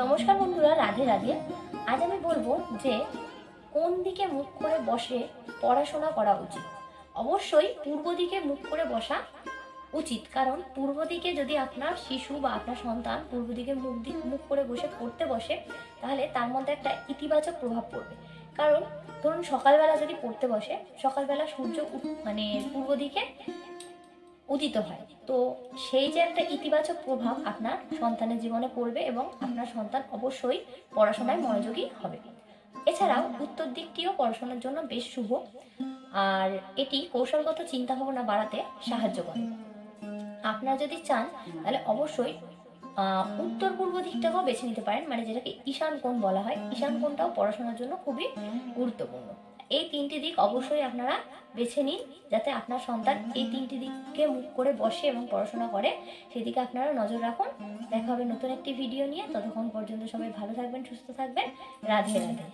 নমস্কার বন্ধুরা, রাধে রাধে। আজ আমি বলব যে কোন দিকে মুখ করে বসে পড়াশোনা করা উচিত? অবশ্যই পূর্ব দিকে মুখ করে বসা উচিত, কারণ পূর্ব দিকে যদি আপনার শিশু বা আপনার সন্তান পূর্ব দিকে মুখ দিক মুখ করে বসে পড়তে বসে, তাহলে তার মধ্যে একটা ইতিবাচক প্রভাব পড়বে। কারণ ধরুন সকালবেলা যদি পড়তে বসে, সকালবেলা সূর্য মানে পূর্ব দিকে উদিত হয়। তো সেই যে একটা ইতিবাচক প্রভাব আপনার সন্তানের জীবনে পড়বে এবং আপনার সন্তান অবশ্যই পড়াশোনায় মনোযোগী হবে। এছাড়াও উত্তর দিকটিও পড়াশোনার জন্য বেশ শুভ। আর এটি কৌশলগত চিন্তাভাবনা বাড়াতে সাহায্য করে। আপনারা যদি চান, তাহলে অবশ্যই উত্তর পূর্ব দিকটাকেও বেছে নিতে পারেন। মানে যেটাকে ঈশান কোণ বলা হয়। ঈশান কোণটাও পড়াশোনার জন্য খুবই গুরুত্বপূর্ণ। এই তিনটি দিক অবশ্যই আপনারা বেছে নিন যাতে আপনার সন্তান এই তিনটি দিককে মুখ করে বসে এবং পড়াশোনা করে। সেদিকে আপনারা নজর রাখুন। দেখা হবে নতুন একটি ভিডিও নিয়ে। ততক্ষণ পর্যন্ত সবাই ভালো থাকবেন, সুস্থ থাকবেন। রাধে রাধে।